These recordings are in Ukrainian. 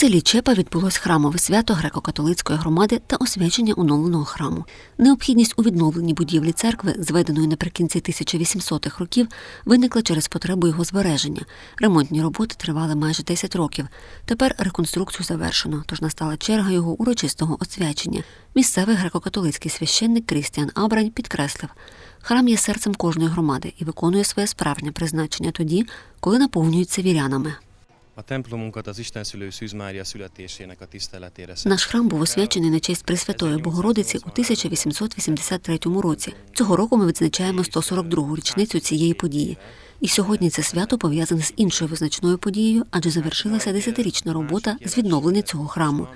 Селі Чепа відбулось храмове свято греко-католицької громади та освячення оновленого храму. Необхідність у відновленні будівлі церкви, зведеної наприкінці 1800-х років, виникла через потребу його збереження. Ремонтні роботи тривали майже 10 років. Тепер реконструкцію завершено, тож настала черга його урочистого освячення. Місцевий греко-католицький священник Крістіан Абрань підкреслив, храм є серцем кожної громади і виконує своє справжнє призначення тоді, коли наповнюється вірянами. A templomunkat az Istenszülő Szűz Mária születésének a tiszteletére Наш храм був освячений на честь Пресвятої Богородиці у 1883 році. Цього року ми відзначаємо 142-гу річницю цієї події. І сьогодні це свято пов'язане з іншою визначною подією, адже завершилася десятирічна робота з відновлення цього храму.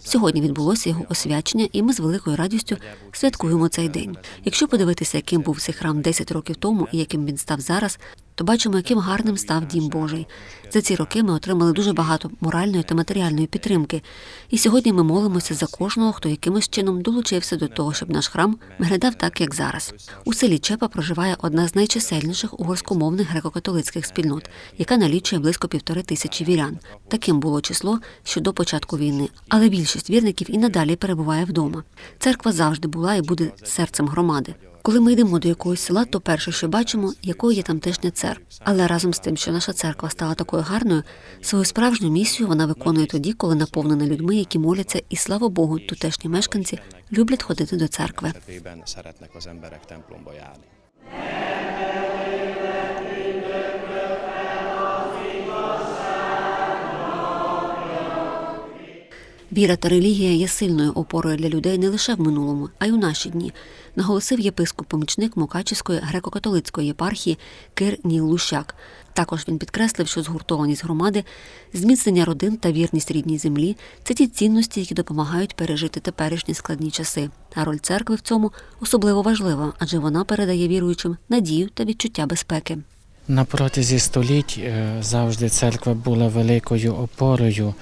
Сьогодні відбулося його освячення, і ми з великою радістю святкуємо цей день. Якщо подивитися, яким був цей храм 10 років тому і яким він став зараз, то бачимо, яким гарним став дім Божий. За ці роки ми отримали дуже багато моральної та матеріальної підтримки. І сьогодні ми молимося за кожного, хто якимось чином долучився до того, щоб наш храм виглядав так, як зараз. У селі Чепа проживає одна з найчисельніших угорськомовних греко-католицьких спільнот, яка налічує близько півтори тисячі вірян. Таким було число ще до початку війни, але більшість вірників і надалі перебуває вдома. Церква завжди була і буде серцем громади. Коли ми йдемо до якогось села, то перше, що бачимо, якою є тамтешня церква. Але разом з тим, що наша церква стала такою гарною, свою справжню місію вона виконує тоді, коли наповнена людьми, які моляться, і слава Богу, тутешні мешканці люблять ходити до церкви. esetében Віра та релігія є сильною опорою для людей не лише в минулому, а й у наші дні, наголосив єпископ-помічник Мукачівської греко-католицької єпархії Кир Ніл Лущак. Також він підкреслив, що згуртованість громади, зміцнення родин та вірність рідній землі це ті цінності, які допомагають пережити теперішні складні часи. А роль церкви в цьому особливо важлива, адже вона передає віруючим надію та відчуття безпеки. На протязі століть е, завжди церква була великою опорою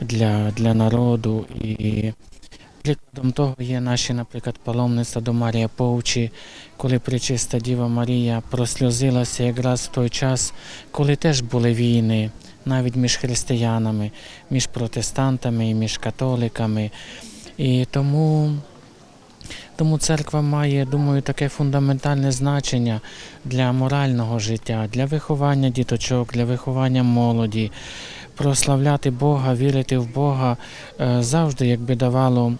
для, для народу і прикладом того є наші, наприклад, паломництва до Марія Повчі, коли Пречиста Діва Марія просльозилася якраз в той час, коли теж були війни, навіть між християнами, між протестантами і між католиками. І тому тому церква має, думаю, таке фундаментальне значення для морального життя, для виховання діточок, для виховання молоді. Прославляти Бога, вірити в Бога е, завжди якби давало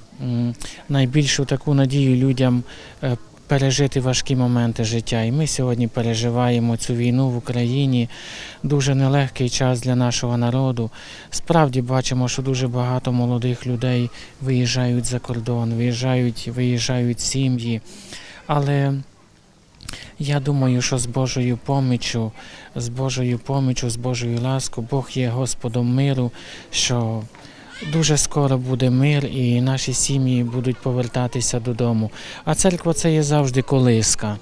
найбільшу таку надію людям е, пережити важкі моменти життя. І ми сьогодні переживаємо цю війну в Україні. Дуже нелегкий час для нашого народу. Справді бачимо, що дуже багато молодих людей виїжджають за кордон, виїжджають, виїжджають сім'ї. Але я думаю, що з Божою поміччю, з Божою поміччю, з Божою ласкою, Бог є Господом миру, що дуже скоро буде мир і наші сім'ї будуть повертатися додому. А церква це є завжди колиска.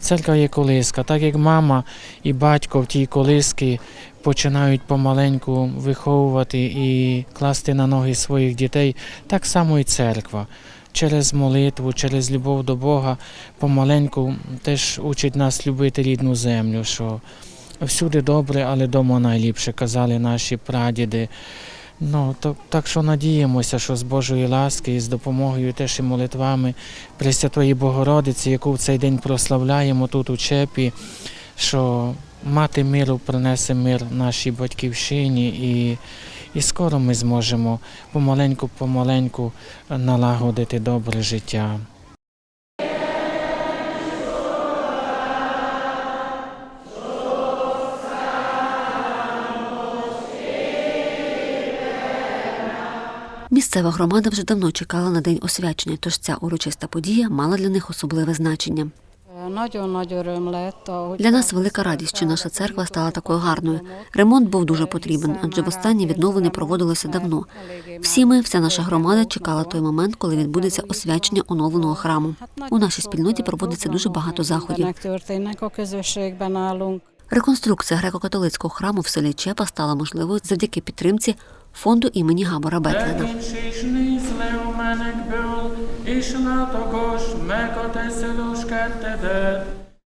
Церква є колиска, так як мама і батько в тій колиски починають помаленьку виховувати і класти на ноги своїх дітей, так само і церква. Через молитву, через любов до Бога помаленьку теж учить нас любити рідну землю, що всюди добре, але дома найліпше, казали наші прадіди. Ну, то, так що надіємося, що з Божої ласки і з допомогою теж і молитвами Пресвятої Богородиці, яку в цей день прославляємо тут у Чепі, що мати миру принесе мир нашій батьківщині, і, і скоро ми зможемо помаленьку-помаленьку налагодити добре життя. Місцева громада вже давно чекала на день освячення, тож ця урочиста подія мала для них особливе значення. Для нас велика радість, що наша церква стала такою гарною. Ремонт був дуже потрібен, адже востаннє відновлення проводилося давно. Всі ми, вся наша громада, чекала той момент, коли відбудеться освячення оновленого храму. У нашій спільноті проводиться дуже багато заходів. Реконструкція греко-католицького храму в селі Чепа стала можливою завдяки підтримці фонду імені Габора Бетлена. Tekints також мекоте le a